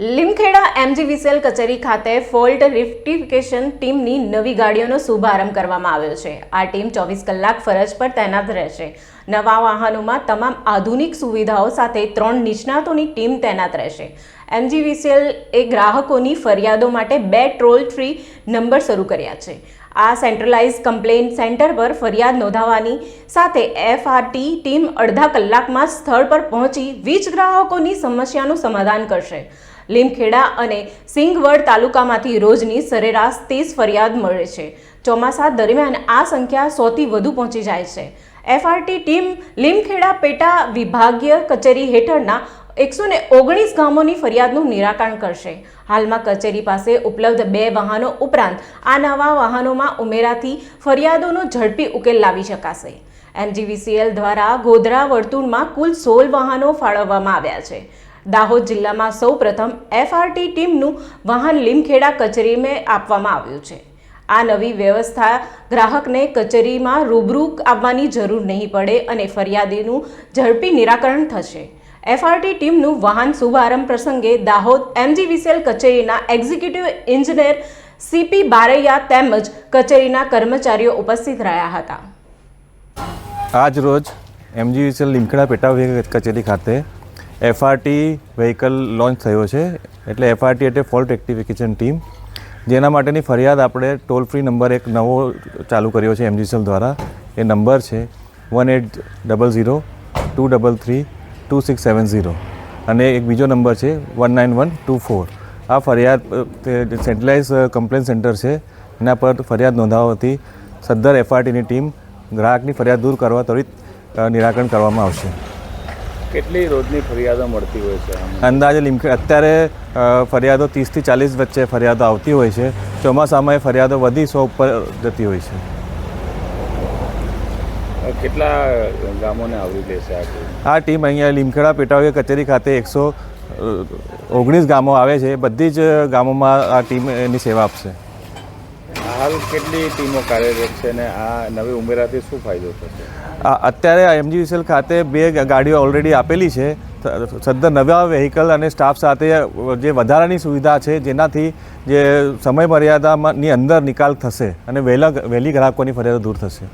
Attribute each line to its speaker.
Speaker 1: Limkheda MGVCL કચેરી ખાતે fault રિફ્ટિફિકેશન ટીમની નવી ગાડીઓનો શુભારંભ કરવામાં આવ્યો છે. આ ટીમ ચોવીસ કલાક ફરજ પર તૈનાત રહેશે. નવા વાહનોમાં તમામ આધુનિક સુવિધાઓ સાથે ત્રણ નિષ્ણાતોની ટીમ તૈનાત રહેશે. એમજીવીસીએલ એ ગ્રાહકોની ફરિયાદો માટે બે ટ્રોલ ફ્રી નંબર શરૂ કર્યા છે. આ સેન્ટ્રલાઇઝ કમ્પ્લેન સેન્ટર પર ફરિયાદ નોંધાવવાની સાથે એફઆરટી ટીમ અડધા કલાકમાં સ્થળ પર પહોંચી વીજ ગ્રાહકોની સમસ્યાનું સમાધાન કરશે. લીમખેડા અને સિંગવડ તાલુકામાંથી રોજની સરેરાશ ત્રીસ ફરિયાદ મળે છે. ચોમાસા દરમિયાન આ સંખ્યા સોથી વધુ પહોંચી જાય છે. એફઆરટી ટીમ લીમખેડા પેટા વિભાગીય કચેરી હેઠળના એકસો ને ઓગણીસ ગામોની ફરિયાદનું નિરાકરણ કરશે. હાલમાં કચેરી પાસે ઉપલબ્ધ બે વાહનો ઉપરાંત આ નવા વાહનોમાં ઉમેરાથી ફરિયાદોનો ઝડપી ઉકેલ લાવી શકાશે. એનજીવીસીએલ દ્વારા ગોધરા વર્તુળમાં કુલ સોળ વાહનો ફાળવવામાં આવ્યા છે. દાહોદ જિલ્લામાં સૌ પ્રથમ એફઆરટી ટીમનું વાહન લીમખેડા કચેરીમાં આપવામાં આવ્યું છે. આ નવી વ્યવસ્થા ગ્રાહકને કચેરીમાં રૂબરૂ આવવાની જરૂર નહીં પડે અને ફરિયાદીનું ઝડપી નિરાકરણ થશે. એફઆરટી ટીમનું વાહન શુભારંભ પ્રસંગે દાહોદ એમજીવીસીએલ કચેરીના એક્ઝિક્યુટિવ એન્જિનિયર સીપી બારૈયા તેમજ કચેરીના કર્મચારીઓ ઉપસ્થિત રહ્યા હતા.
Speaker 2: આજ રોજ એમજીવીસીએલ લીમખેડા પેટા કચેરી ખાતે એફઆરટી વ્હીકલ લોન્ચ થયો છે. એટલે એફઆરટી એટલે ફોલ્ટ રેક્ટિફિકેશન ટીમ જેના માટેની ફરિયાદ આપણે ટોલ ફ્રી નંબર એક નવો ચાલુ કર્યો છે એમજીસીએલ દ્વારા. એ નંબર છે one eight double zero two double three two six seven zero અને એક બીજો નંબર છે one nine one two four આ ફરિયાદ સેન્ટ્રલાઇઝ કમ્પ્લેન સેન્ટર છે. એના પર ફરિયાદ નોંધાવવાથી સદ્દર એફઆરટીની ટીમ ગ્રાહકની ફરિયાદ દૂર કરવા ત્વરિત નિરાકરણ કરવામાં આવશે.
Speaker 3: કેટલી રોજની ફરિયાદો મળતી હોય છે?
Speaker 2: અંદાજે લીમખે અત્યારે ફરિયાદો ત્રીસથી ચાલીસ વચ્ચે ફરિયાદો આવતી હોય છે. ચોમાસામાં એ ફરિયાદો વધી સો ઉપર જતી હોય છે.
Speaker 3: કેટલા ગામોને આવરી લેશે આ ટીમ?
Speaker 2: આ ટીમ અહીંયા લીમખેડા પેટાવ્ય કચેરી ખાતે એકસો ઓગણીસ ગામો આવે છે. બધી જ ગામોમાં આ ટીમ એની સેવા આપશે.
Speaker 3: હાલ કેટલી ટીમો કાર્યરત છે ને આ નવી ઉમેરાથી શું ફાયદો થશે?
Speaker 2: આ અત્યારે એમજીવીસીએલ ખાતે બે ગાડીઓ ઓલરેડી આપેલી છે. સદ્ધર નવા વેહિકલ અને સ્ટાફ સાથે જે વધારાની સુવિધા છે જેનાથી જે સમય મર્યાદામાંની અંદર નિકાલ થશે અને વહેલા વહેલી ગ્રાહકોની ફરિયાદો દૂર થશે.